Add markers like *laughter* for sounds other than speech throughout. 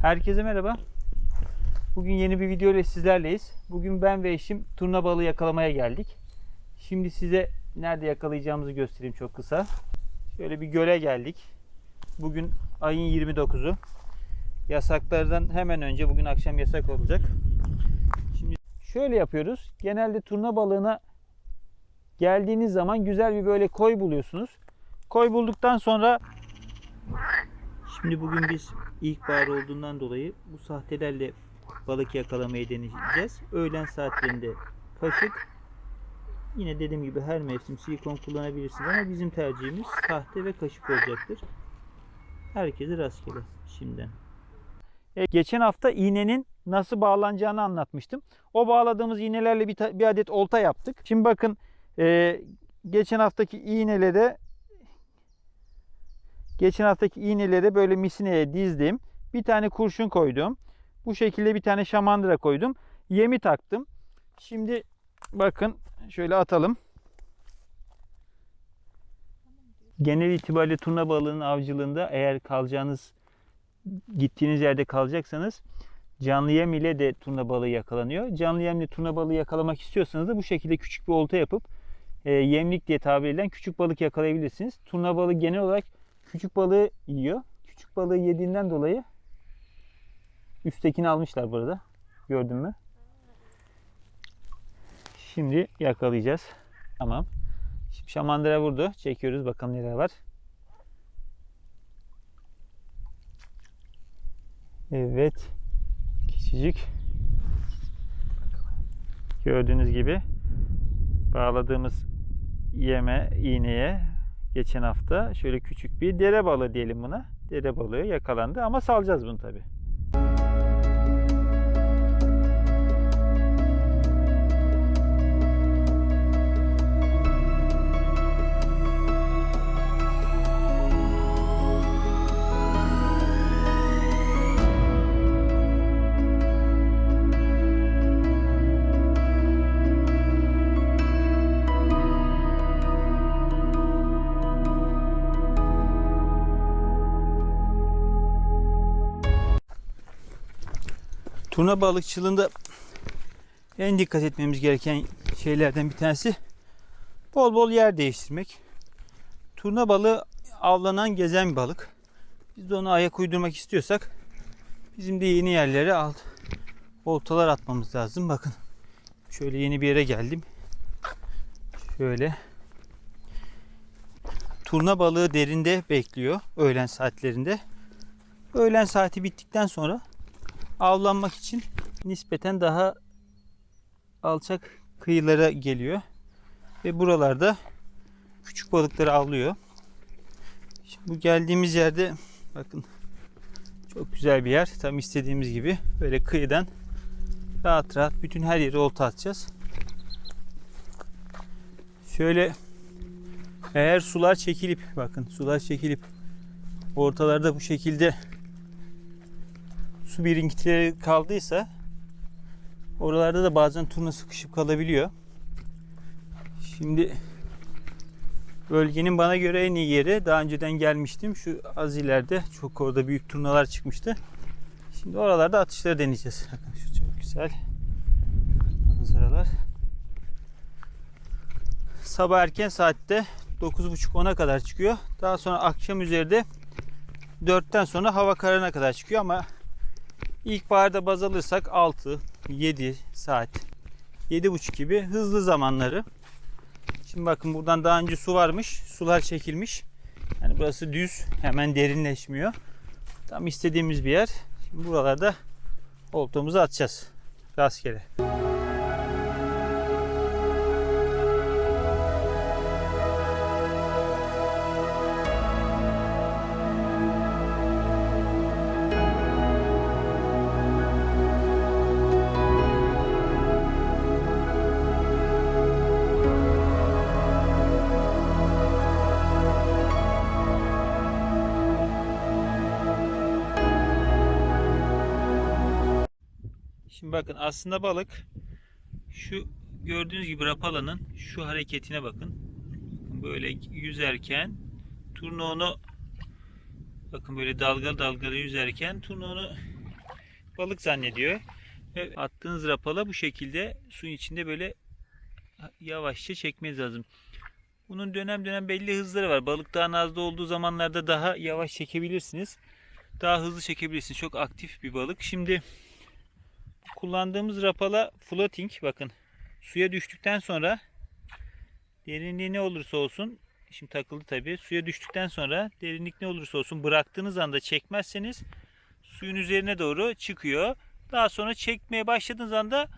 Herkese merhaba. Bugün yeni bir video ile sizlerleyiz. Bugün ben ve eşim turna balığı yakalamaya geldik. Şimdi size nerede yakalayacağımızı göstereyim çok kısa. Şöyle bir göle geldik. Bugün ayın 29'u. Yasaklardan hemen önce bugün akşam yasak olacak. Şimdi şöyle yapıyoruz. Genelde turna balığına geldiğiniz zaman güzel bir böyle koy buluyorsunuz. Koy bulduktan sonra Şimdi bugün biz ilkbahar olduğundan dolayı bu sahtelerle balık yakalamayı deneyeceğiz. Öğlen saatlerinde kaşık. Yine dediğim gibi her mevsim silikon kullanabilirsiniz ama bizim tercihimiz sahte ve kaşık olacaktır. Herkese rastgele şimdiden. Evet, geçen hafta iğnenin nasıl bağlanacağını anlatmıştım. O bağladığımız iğnelerle bir, bir adet olta yaptık. Şimdi bakın e, geçen haftaki iğneleri Geçen haftaki iğneleri böyle misineye dizdim. Bir tane kurşun koydum. Bu şekilde bir tane şamandıra koydum. Yemi taktım. Şimdi bakın şöyle atalım. Genel itibariyle turna balığının avcılığında eğer kalacağınız gittiğiniz yerde kalacaksanız canlı yem ile de turna balığı yakalanıyor. Canlı yemle turna balığı yakalamak istiyorsanız da bu şekilde küçük bir olta yapıp e, yemlik diye tabir edilen küçük balık yakalayabilirsiniz. Turna balığı genel olarak küçük balığı yiyor. Küçük balığı yediğinden dolayı üsttekini almışlar burada. Gördün mü? Şimdi yakalayacağız. Tamam. Şimdi şamandıra vurdu. Çekiyoruz bakalım neler var. Evet. Küçücük. Gördüğünüz gibi bağladığımız yeme iğneye geçen hafta şöyle küçük bir dere balığı diyelim buna. Dere balığı yakalandı ama salacağız bunu tabi. Turna balıkçılığında en dikkat etmemiz gereken şeylerden bir tanesi bol bol yer değiştirmek. Turna balığı avlanan gezen bir balık. Biz de ona ayak uydurmak istiyorsak bizim de yeni yerlere alt oltalar atmamız lazım. Bakın şöyle yeni bir yere geldim. Şöyle turna balığı derinde bekliyor öğlen saatlerinde. Öğlen saati bittikten sonra avlanmak için nispeten daha alçak kıyılara geliyor. Ve buralarda küçük balıkları avlıyor. Şimdi bu geldiğimiz yerde bakın çok güzel bir yer. Tam istediğimiz gibi böyle kıyıdan rahat rahat bütün her yeri olta atacağız. Şöyle eğer sular çekilip bakın sular çekilip ortalarda bu şekilde su birikintileri kaldıysa oralarda da bazen turna sıkışıp kalabiliyor. Şimdi bölgenin bana göre en iyi yeri daha önceden gelmiştim. Şu az ileride çok orada büyük turnalar çıkmıştı. Şimdi oralarda atışları deneyeceğiz. Bakın şu çok güzel manzaralar. Sabah erken saatte 9.30-10'a kadar çıkıyor. Daha sonra akşam üzeri 4'ten sonra hava kararına kadar çıkıyor ama İlkbaharda baz alırsak 6, 7 saat, 7.30 gibi hızlı zamanları. Şimdi bakın buradan daha önce su varmış. Sular çekilmiş. Yani burası düz. Hemen derinleşmiyor. Tam istediğimiz bir yer. Şimdi buralarda oltamızı atacağız. Rastgele. Bakın aslında balık şu gördüğünüz gibi rapalanın şu hareketine bakın. Böyle yüzerken turna onu bakın böyle dalga dalgalı yüzerken turna onu balık zannediyor. Ve attığınız rapala bu şekilde suyun içinde böyle yavaşça çekmeniz lazım. Bunun dönem dönem belli hızları var. Balık daha nazlı olduğu zamanlarda daha yavaş çekebilirsiniz. Daha hızlı çekebilirsiniz. Çok aktif bir balık. Şimdi kullandığımız rapala floating bakın suya düştükten sonra derinliği ne olursa olsun şimdi takıldı tabi suya düştükten sonra derinlik ne olursa olsun bıraktığınız anda çekmezseniz suyun üzerine doğru çıkıyor. Daha sonra çekmeye başladığınız anda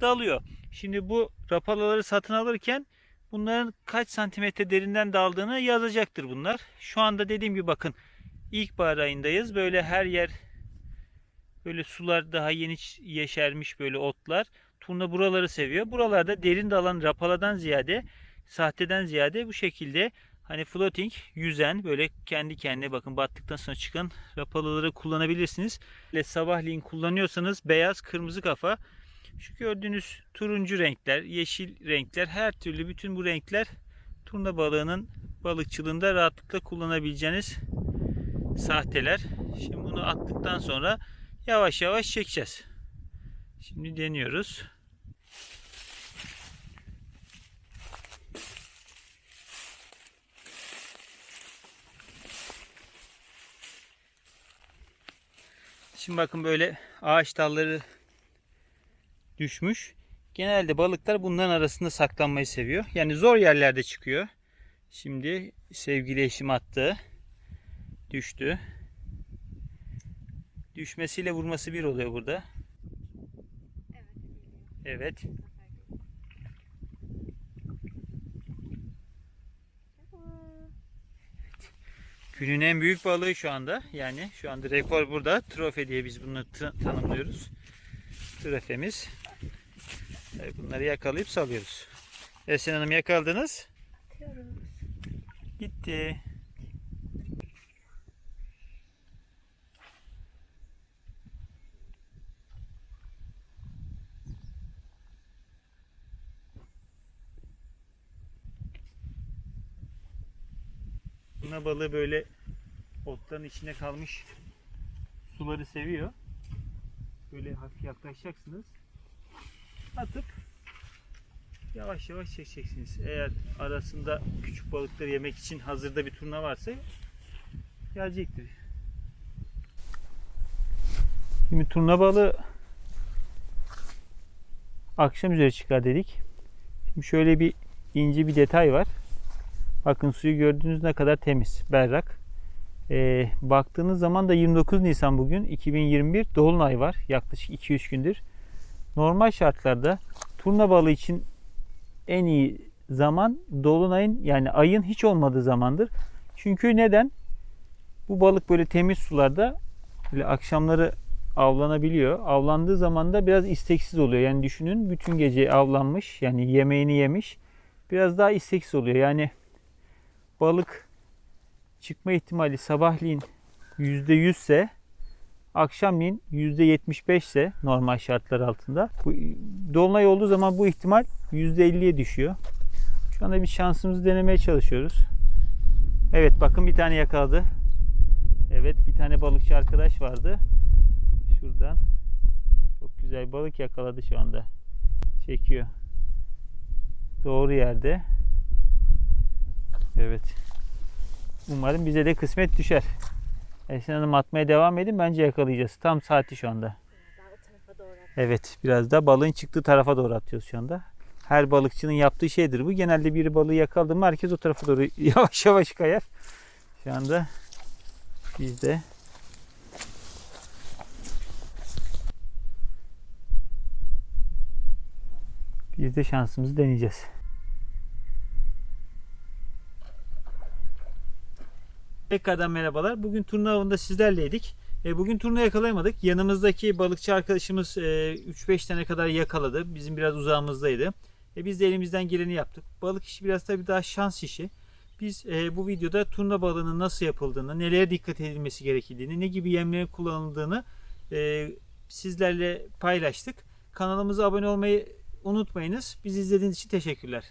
dalıyor. Şimdi bu rapalaları satın alırken bunların kaç santimetre derinden daldığını yazacaktır bunlar. Şu anda dediğim gibi bakın ilkbahar ayındayız. Böyle her yer böyle sular daha yeni yeşermiş böyle otlar. Turna buraları seviyor. Buralarda derin dalan rapaladan ziyade sahteden ziyade bu şekilde hani floating yüzen böyle kendi kendine bakın battıktan sonra çıkan rapalaları kullanabilirsiniz. Ve sabahleyin kullanıyorsanız beyaz kırmızı kafa şu gördüğünüz turuncu renkler, yeşil renkler her türlü bütün bu renkler turna balığının balıkçılığında rahatlıkla kullanabileceğiniz sahteler. Şimdi bunu attıktan sonra yavaş yavaş çekeceğiz. Şimdi deniyoruz. Şimdi bakın böyle ağaç dalları düşmüş. Genelde balıklar bunların arasında saklanmayı seviyor. Yani zor yerlerde çıkıyor. Şimdi sevgili eşim attı. Düştü. Düşmesiyle vurması bir oluyor burada. Evet. Günün en büyük balığı şu anda. Yani şu anda rekor burada. Trofe diye biz bunu tanımlıyoruz. Trofemiz. Evet, Bunları yakalayıp salıyoruz. Esen Hanım yakaladınız. Gitti. Buna balığı böyle otların içine kalmış suları seviyor. Böyle hafif yaklaşacaksınız. Atıp yavaş yavaş çekeceksiniz. Eğer arasında küçük balıkları yemek için hazırda bir turna varsa gelecektir. Şimdi turna balığı akşam üzeri çıkar dedik. Şimdi şöyle bir ince bir detay var. Bakın suyu gördüğünüz ne kadar temiz, berrak. Ee, baktığınız zaman da 29 Nisan bugün 2021 Dolunay var. Yaklaşık 2-3 gündür. Normal şartlarda turna balığı için en iyi zaman Dolunay'ın yani ayın hiç olmadığı zamandır. Çünkü neden? Bu balık böyle temiz sularda böyle akşamları avlanabiliyor. Avlandığı zaman da biraz isteksiz oluyor. Yani düşünün bütün gece avlanmış yani yemeğini yemiş. Biraz daha isteksiz oluyor. Yani balık çıkma ihtimali sabahleyin %100 ise akşamleyin %75 ise normal şartlar altında. Bu dolunay olduğu zaman bu ihtimal %50'ye düşüyor. Şu anda bir şansımızı denemeye çalışıyoruz. Evet bakın bir tane yakaladı. Evet bir tane balıkçı arkadaş vardı. Şuradan çok güzel balık yakaladı şu anda. Çekiyor. Doğru yerde. Evet. Umarım bize de kısmet düşer. Esen Hanım atmaya devam edin. Bence yakalayacağız. Tam saati şu anda. Evet. Biraz da balığın çıktığı tarafa doğru atıyoruz şu anda. Her balıkçının yaptığı şeydir bu. Genelde biri balığı yakaladı mı herkes o tarafa doğru *laughs* yavaş yavaş kayar. Şu anda biz de biz de şansımızı deneyeceğiz. Tekrardan merhabalar. Bugün turna avında sizlerleydik. E, bugün turna yakalayamadık. Yanımızdaki balıkçı arkadaşımız e, 3-5 tane kadar yakaladı. Bizim biraz uzağımızdaydı. E, biz de elimizden geleni yaptık. Balık işi biraz tabii daha şans işi. Biz e, bu videoda turna balığının nasıl yapıldığını, nelere dikkat edilmesi gerektiğini, ne gibi yemlerin kullanıldığını e, sizlerle paylaştık. Kanalımıza abone olmayı unutmayınız. Bizi izlediğiniz için teşekkürler.